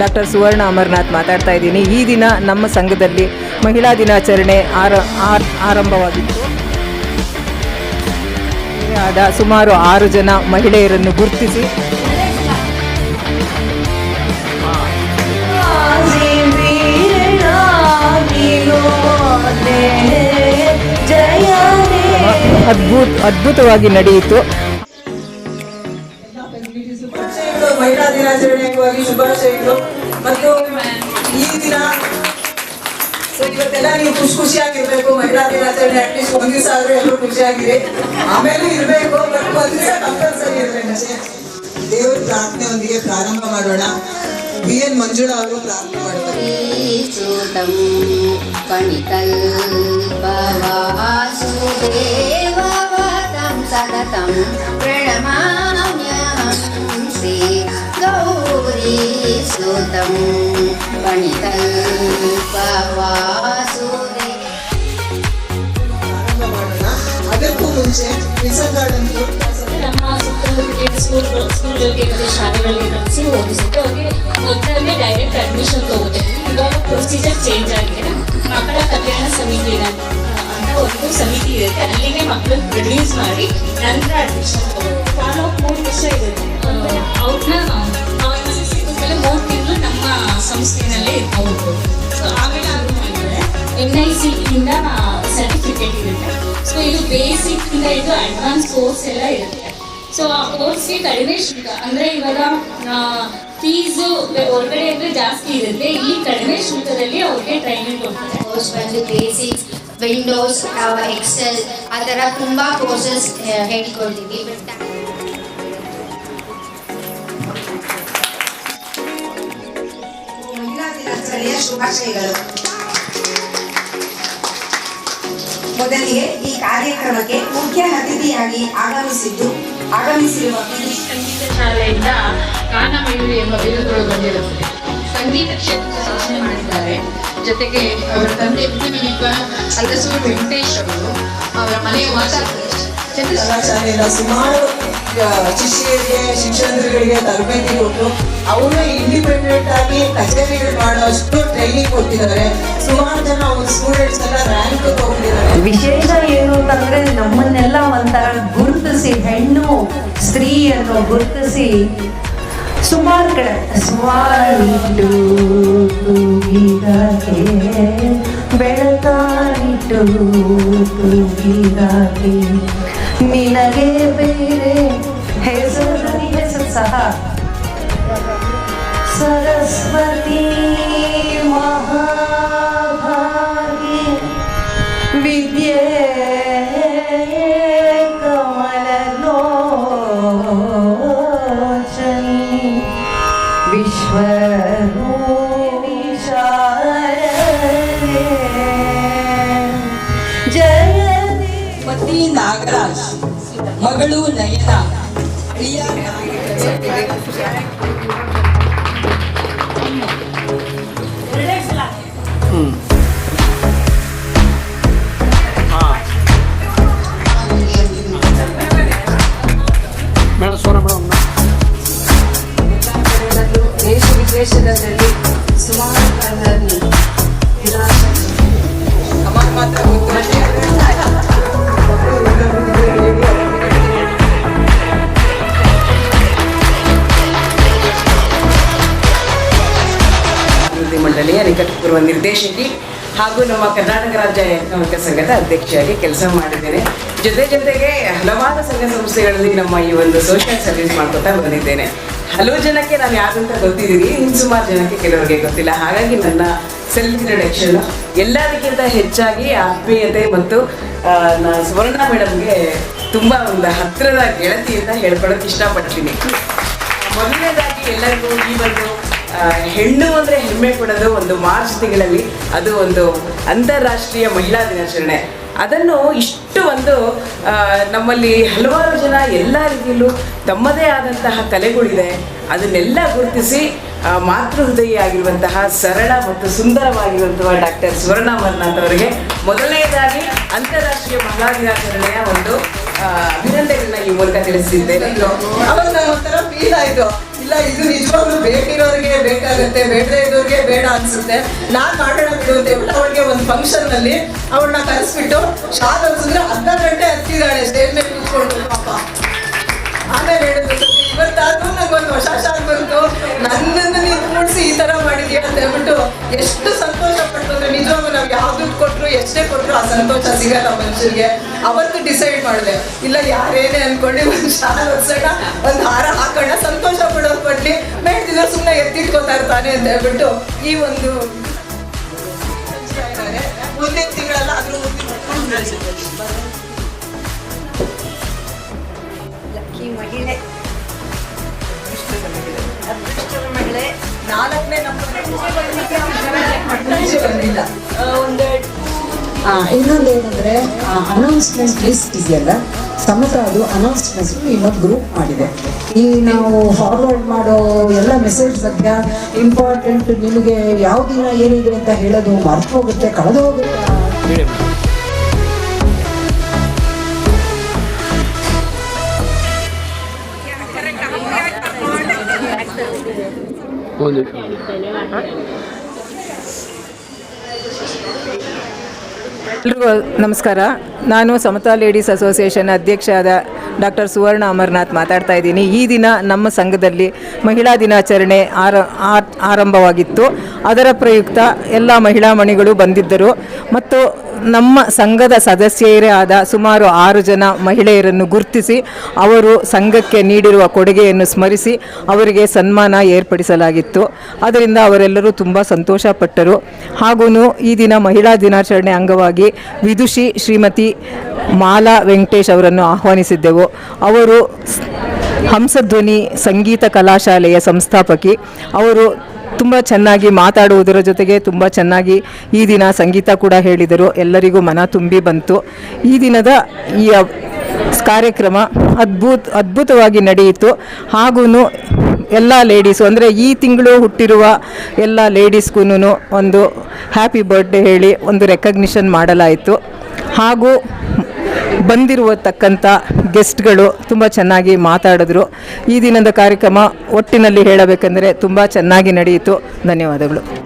Doctor Suvarna Amarnath ಮಾತಾಡ್ತಾ ಇದ್ದೀನಿ. ಈ ದಿನ ನಮ್ಮ ಸಂಘದಲ್ಲಿ ಮಹಿಳಾ ದಿನಾಚರಣೆ ಆರ, ಆರ್, ಆರಂಭವಾಗಿತ್ತು. ಆದ ಸುಮಾರು ಆರು ಜನ ಮಹಿಳೆಯರನ್ನು ಗುರುತಿಸಿ ಅದ್ಭುತ ಅದ್ಭುತವಾಗಿ ನಡೆಯಿತು. ಮಹಿಳಾ ದಿನಾಚರಣೆ ಅಂಗವಾಗಿ ಶುಭಾಶಯಗಳು. ಮತ್ತು ಈ ದಿನ ಸೊ ಇವತ್ತೆಲ್ಲ ನೀವು ಖುಷಿ ಖುಷಿಯಾಗಿರ್ಬೇಕು. ಮಹಿಳಾ ದಿನಾಚರಣೆ ಅಟ್ಲೀಸ್ಟ್ ಒಂದ್ ದಿವಸ ಆದ್ರೂ ಎಲ್ಲರೂ ಖುಷಿಯಾಗಿರಿ. ಆಮೇಲೆ ಇರಬೇಕು ಬಟ್ ಒಂದ್ ಕಂಪಲ್ಸರಿ ಇರ್ಬೇಕು, ಅಷ್ಟೇ. ದೇವ್ರ ಪ್ರಾರ್ಥನೆಯೊಂದಿಗೆ ಪ್ರಾರಂಭ ಮಾಡೋಣ. ಬಿ ಎನ್ ಮಂಜುಳಾ ಅವರು ಪ್ರಾರ್ಥನೆ ಮಾಡ್ತಾರೆ. ूतं कणिकल्पवासुदेववतं सततं प्रणमाम्यहं श्री गौरीसुतं कणिकल्पवासुदे ಪ್ರಾರಂಭ ಮಾಡೋಣ ಅದಕ್ಕೂ ಮುಂಚೆ ಮಿಸನ್ ಗಾರ್ಡನ್ ನಮ್ಮ ಸುತ್ತಮುತ್ತ ಸ್ಕೂಲ್ ಸ್ಕೂಲ್ಗಳಿಗೆ ಮತ್ತು ಶಾಲೆಗಳಿಗೆ ಕಳಿಸಿ ಓದಿಸುತ್ತೆ ಅವ್ರಿಗೆ ಮೊದಲನೇ ಡೈರೆಕ್ಟ್ ಅಡ್ಮಿಷನ್ ತಗೋತೆ ಇವಾಗ ಪ್ರೊಸೀಜರ್ ಚೇಂಜ್ ಆಗಿದೆ. ಮಕ್ಕಳ ಕಲ್ಯಾಣ ಸಮಿತಿ ಅಂತ ಒಂದು ಸಮಿತಿ ಇರುತ್ತೆ. ಅಲ್ಲಿಗೆ ಮಕ್ಕಳನ್ನ ಪ್ರೊಡ್ಯೂಸ್ ಮಾಡಿ ನಂತರ ಅಡ್ಮಿಷನ್ ಅಪ್ ಮೂರು ವರ್ಷ ಇರುತ್ತೆ. ಅವ್ರನ್ನ ಮೇಲೆ ಮೂರು ತಿಂಗಳು ನಮ್ಮ ಸಂಸ್ಥೆನಲ್ಲೇ ಇರ್ಬೋದು. ಸೊ ಆಮೇಲೆ ಅದು ಮಾಡಿದ್ರೆ ಎನ್ ಐ ಸಿ ಇಂದ ಸರ್ಟಿಫಿಕೇಟ್ ಇರುತ್ತೆ. ಸೊ ಇದು ಬೇಸಿಕ್ ಇಂದ ಇದು ಅಡ್ವಾನ್ಸ್ ಕೋರ್ಸ್ ಎಲ್ಲ ಇರುತ್ತೆ. ಸೊ ಆ ಕೋರ್ಸ್ಗೆ ಕಡಿಮೆ ಶುಲ್ಕ. ಅಂದ್ರೆ ಇವಾಗ ಫೀಸು ಹೊರಗಡೆ ಅಂದ್ರೆ ಜಾಸ್ತಿ ಇರುತ್ತೆ. ಇಲ್ಲಿ ಕಡಿಮೆ ಶುಲ್ಕದಲ್ಲಿ ಅವ್ರಿಗೆ ಟ್ರೈನಿಂಗ್ ಕೊಡ್ತಾರೆ. ಬಂದು ಬೇಸಿಕ್ಸ್ ವಿಂಡೋಸ್ ಎಕ್ಸೆಲ್ ಆ ಥರ ತುಂಬ ಕೋರ್ಸಸ್ ಹೇಳ್ಕೊಳ್ತೀವಿ. ಬಟ್ ಮಹಿಳಾ ದಿನಾಚರಣೆಯ ಶುಭಾಶಯಗಳು. ಮೊದಲಿಗೆ ಈ ಕಾರ್ಯಕ್ರಮಕ್ಕೆ ಮುಖ್ಯ ಅತಿಥಿಯಾಗಿ ಆಗಮಿಸಿದ್ದು ಆಗಮಿಸಿರುವ ಸಂಗೀತ ಶಾಲೆಯಿಂದ ಗಾನ ಮಯೂರಿ ಎಂಬ ಬಿರುದುಗಳು ಬಂದಿರುತ್ತದೆ ಸಂಗೀತ ಕ್ಷೇತ್ರ ಸಾಧನೆ ಮಾಡಿದ್ದಾರೆ. ಜೊತೆಗೆ ಅವರ ತಂದೆ ವಿದ್ಯುನ್ನಿಪ ಅಲ್ಲಸೂರು ವೆಂಕಟೇಶ್ ಅವರು ಅವರ ಮನೆಯ ವಾತಾವರಣ ಶಾಲೆಯ ಸುಮಾರು ಶಿಷ್ಯರಿಗೆ ಶಿಕ್ಷಕರಿಗೆ ತರಬೇತಿ ಕೊಟ್ಟು ಅವರು ಇಂಡಿಪೆಂಡೆಂಟ್ ಆಗಿ ಕಚೇರಿಗಳು ಮಾಡುವಷ್ಟು ಟ್ರೈನಿಂಗ್ ಕೊಟ್ಟಿದ್ದಾರೆ. ಸುಮಾರು ಜನ ಅವ್ರ ಸ್ಟೂಡೆಂಟ್ಸ್ ಎಲ್ಲ ರ್ಯಾಂಕ್ ಹೋಗ್ತಿದ್ದಾರೆ ವಿಶೇಷ ಏನು ಅಂತಂದ್ರೆ ನಮ್ಮನ್ನೆಲ್ಲ ಒಂಥರ ಗುರುತಿಸಿ, ಹೆಣ್ಣು ಸ್ತ್ರೀಯನ್ನು ಗುರುತಿಸಿ ಸುಮಾರು ಕಡೆ, ಸುಮಾರು ನಿನಗೆ ಬೇರೆ ಹೆಸರು ಹೆಸರು ಸಹ सरस्वती महाभागे। विद्ये कमललोचनी विश्वरूपी जय पति नागराज मगलू नयना प्रिया ಮಂಡಳಿಯ ನಿಕಟಪೂರ್ವ ನಿರ್ದೇಶಕಿ ಹಾಗೂ ನಮ್ಮ ಕರ್ನಾಟಕ ರಾಜ್ಯ ಏಕನಾಯಕ ಸಂಘದ ಅಧ್ಯಕ್ಷೆಯಾಗಿ ಕೆಲಸ ಮಾಡಿದ್ದೇನೆ. ಜೊತೆ ಜೊತೆಗೆ ಹಲವಾರು ಸಂಘ ಸಂಸ್ಥೆಗಳಲ್ಲಿ ನಮ್ಮ ಈ ಒಂದು ಸೋಷಿಯಲ್ ಸರ್ವಿಸ್ ಮಾಡ್ಕೊತಾ ಬಂದಿದ್ದೇನೆ. ಹಲವು ಜನಕ್ಕೆ ನಾನು ಯಾರಂತ ಗೊತ್ತಿದ್ದೀನಿ ಇನ್ನು ಸುಮಾರು ಜನಕ್ಕೆ ಕೆಲವರಿಗೆ ಗೊತ್ತಿಲ್ಲ. ಹಾಗಾಗಿ ನನ್ನ ಸೆಲ್ಫ್ ಇಂಟ್ರಡಕ್ಷನ್ ಎಲ್ಲದಕ್ಕಿಂತ ಹೆಚ್ಚಾಗಿ ಆತ್ಮೀಯತೆ ಮತ್ತು ಸುವರ್ಣ ಮೇಡಮ್ಗೆ ತುಂಬ ಒಂದು ಹತ್ತಿರದ ಗೆಳತಿ ಅಂತ ಹೇಳ್ಕೊಳಕ್ಕೆ ಇಷ್ಟಪಡ್ತೀನಿ. ಮೊದಲನೇದಾಗಿ ಎಲ್ಲರಿಗೂ ಈ ಒಂದು ಹೆಣ್ಣು ಅಂದರೆ ಹೆಮ್ಮೆ ಪಡೋದು ಒಂದು ಮಾರ್ಚ್ ತಿಂಗಳಲ್ಲಿ ಅದು ಒಂದು ಅಂತಾರಾಷ್ಟ್ರೀಯ ಮಹಿಳಾ ದಿನಾಚರಣೆ. ಅದನ್ನು ಇಷ್ಟು ಒಂದು ನಮ್ಮಲ್ಲಿ ಹಲವಾರು ಜನ ಎಲ್ಲ ರೀತಿಯಲ್ಲೂ ತಮ್ಮದೇ ಆದಂತಹ ಕಲೆಗಳಿದೆ. ಅದನ್ನೆಲ್ಲ ಗುರುತಿಸಿ ಮಾತೃ ಆಗಿರುವಂತಹ ಸರಳ ಮತ್ತು ಸುಂದರವಾಗಿರುವಂತಹ ಡಾಕ್ಟರ್ ಸುವರ್ಣ ಅಮರ್ನಾಥ್ ಅವರಿಗೆ ಮೊದಲನೆಯದಾಗಿ ಅಂತಾರಾಷ್ಟ್ರೀಯ ಮಹಿಳಾ ದಿನಾಚರಣೆಯ ಒಂದು ಅಭಿನಂದನೆಗಳನ್ನ ಈ ಮೂಲಕ ತಿಳಿಸಿದ್ದೇನೆ. ಇಲ್ಲ, ಇದು ನಿಜವಾಗ್ಲೂ ಬೇಕಿರೋರಿಗೆ ಬೇಕಾಗುತ್ತೆ, ಬೇಡದೆ ಇರೋರಿಗೆ ಬೇಡ ಅನ್ಸುತ್ತೆ. ನಾನ್ ಮಾಡೋಣ ಅಂತ ಹೇಳ್ಬಿಟ್ಟು ಅವಳಿಗೆ ಒಂದು ಫಂಕ್ಷನ್ನಲ್ಲಿ ಅವಳನ್ನ ಕರೆಸ್ಬಿಟ್ಟು ಶಾಲೆ ಅನ್ಸಿದ್ರೆ ಅರ್ಧ ಗಂಟೆ ಹತ್ತಿದ್ದಾಳೆ ಸ್ಟೇಜ್ ಮೇಲೆ ಕೂತ್ಕೊಂಡು, ಪಾಪ. ಆಮೇಲೆ ಹೇಳಿದ್ರು, ಇವತ್ತಾದ್ರೂ ನಂಗೆ ಒಂದು ಹೊಸ ಶಾಲ್ ಬಂತು, ನನ್ನನ್ನು ನೀವು ಕೂಡಿಸಿ ಈ ತರ ಮಾಡಿದ್ಯಾ? ಅಂತ ಹೇಳ್ಬಿಟ್ಟು ಎಷ್ಟು ಸಂತೋಷ ಪಟ್ಟು ಅಂದ್ರೆ ನಿಜವಾಗ್ಲೂ ನಾವು ಯಾವ ದುಡ್ಡು ಕೊಟ್ರು, ಎಷ್ಟೇ ಕೊಟ್ರು ಆ ಸಂತೋಷ ಸಿಗಲ್ಲ ಮನುಷ್ಯರಿಗೆ ಅವತ್ತು ಡಿಸೈಡ್ ಮಾಡಿದೆ, ಇಲ್ಲ ಯಾರೇನೇ ಅನ್ಕೊಂಡು ಒಂದು ಶಾಲೆ ಹೊಲ್ಸೋಣ ಒಂದು ಹಾರ ಹಾಕೋಣ, ಸಂತೋಷ ಪಡ್ಲಿ ದಿನ ಸುಮ್ಮನೆ ಎತ್ತಿಟ್ಕೋತಾ ಇರ್ತಾನೆ ಅಂತ ಹೇಳ್ಬಿಟ್ಟು ಈ ಒಂದು ಮುಂದಿನ ತಿಂಗಳಲ್ಲ ಅದ್ರ ಮುಂದಿನ ಮಹಿಳೆ. ಮಹಿಳೆ. ಇನ್ನೊಂದು ಏನಂದ್ರೆ ಅನೌನ್ಸ್ಮೆಂಟ್ ಲಿಸ್ಟ್ ಇದೆಯಲ್ಲ ಸಮತ ಅದು ಅನೌನ್ಸ್ಮೆಂಟ್ ಇನ್ನೊಂದು ಗ್ರೂಪ್ ಮಾಡಿದೆ. ಈ ನಾವು ಫಾರ್ವರ್ಡ್ ಮಾಡೋ ಎಲ್ಲ ಮೆಸೇಜ್ ಬಗ್ಗೆ ಇಂಪಾರ್ಟೆಂಟ್ ನಿಮಗೆ ಯಾವ ದಿನ ಏನಿದೆ ಅಂತ ಹೇಳೋದು ಮರ್ತು ಹೋಗುತ್ತೆ ಕಳೆದು ಹೋಗುತ್ತೆ. ಎಲ್ರಿಗೂ ನಮಸ್ಕಾರ. ನಾನು ಸಮತಾ ಲೇಡೀಸ್ ಅಸೋಸಿಯೇಷನ್ ಅಧ್ಯಕ್ಷರಾದ ಡಾಕ್ಟರ್ ಸುವರ್ಣ ಅಮರನಾಥ್ ಮಾತಾಡ್ತಾ ಇದ್ದೀನಿ. ಈ ದಿನ ನಮ್ಮ ಸಂಘದಲ್ಲಿ ಮಹಿಳಾ ದಿನಾಚರಣೆ ಆರ ಆರಂಭವಾಗಿತ್ತು. ಅದರ ಪ್ರಯುಕ್ತ ಎಲ್ಲ ಮಹಿಳಾ ಮಣಿಗಳು ಬಂದಿದ್ದರು. ಮತ್ತು ನಮ್ಮ ಸಂಘದ ಸದಸ್ಯರೇ ಆದ ಸುಮಾರು ಆರು ಜನ ಮಹಿಳೆಯರನ್ನು ಗುರುತಿಸಿ ಅವರು ಸಂಘಕ್ಕೆ ನೀಡಿರುವ ಕೊಡುಗೆಯನ್ನು ಸ್ಮರಿಸಿ ಅವರಿಗೆ ಸನ್ಮಾನ ಏರ್ಪಡಿಸಲಾಗಿತ್ತು. ಅದರಿಂದ ಅವರೆಲ್ಲರೂ ತುಂಬ ಸಂತೋಷಪಟ್ಟರು. ಹಾಗೂ ಈ ದಿನ ಮಹಿಳಾ ದಿನಾಚರಣೆ ಅಂಗವಾಗಿ ವಿದುಷಿ ಶ್ರೀಮತಿ ಮಾಲಾ ವೆಂಕಟೇಶ್ ಅವರನ್ನು ಆಹ್ವಾನಿಸಿದ್ದೆವು. ಅವರು ಹಂಸಧ್ವನಿ ಸಂಗೀತ ಕಲಾಶಾಲೆಯ ಸಂಸ್ಥಾಪಕಿ. ಅವರು ತುಂಬ ಚೆನ್ನಾಗಿ ಮಾತಾಡುವುದರ ಜೊತೆಗೆ ತುಂಬ ಚೆನ್ನಾಗಿ ಈ ದಿನ ಸಂಗೀತ ಕೂಡ ಹೇಳಿದರು. ಎಲ್ಲರಿಗೂ ಮನ ತುಂಬಿ ಬಂತು. ಈ ದಿನದ ಈ ಕಾರ್ಯಕ್ರಮ ಅದ್ಭುತ, ಅದ್ಭುತವಾಗಿ ನಡೆಯಿತು. ಹಾಗೂ ಎಲ್ಲ ಲೇಡೀಸು ಅಂದರೆ ಈ ತಿಂಗಳು ಹುಟ್ಟಿರುವ ಎಲ್ಲ ಲೇಡೀಸ್ಗೂ ಒಂದು ಹ್ಯಾಪಿ ಬರ್ಡೇ ಹೇಳಿ ಒಂದು ರೆಕಗ್ನಿಷನ್ ಮಾಡಲಾಯಿತು. ಹಾಗೂ ಬಂದಿರುವತಕ್ಕಂಥ ಗೆಸ್ಟ್ಗಳು ತುಂಬ ಚೆನ್ನಾಗಿ ಮಾತಾಡಿದ್ರು. ಈ ದಿನದ ಕಾರ್ಯಕ್ರಮ ಒಟ್ಟಿನಲ್ಲಿ ಹೇಳಬೇಕೆಂದರೆ ತುಂಬ ಚೆನ್ನಾಗಿ ನಡೆಯಿತು. ಧನ್ಯವಾದಗಳು.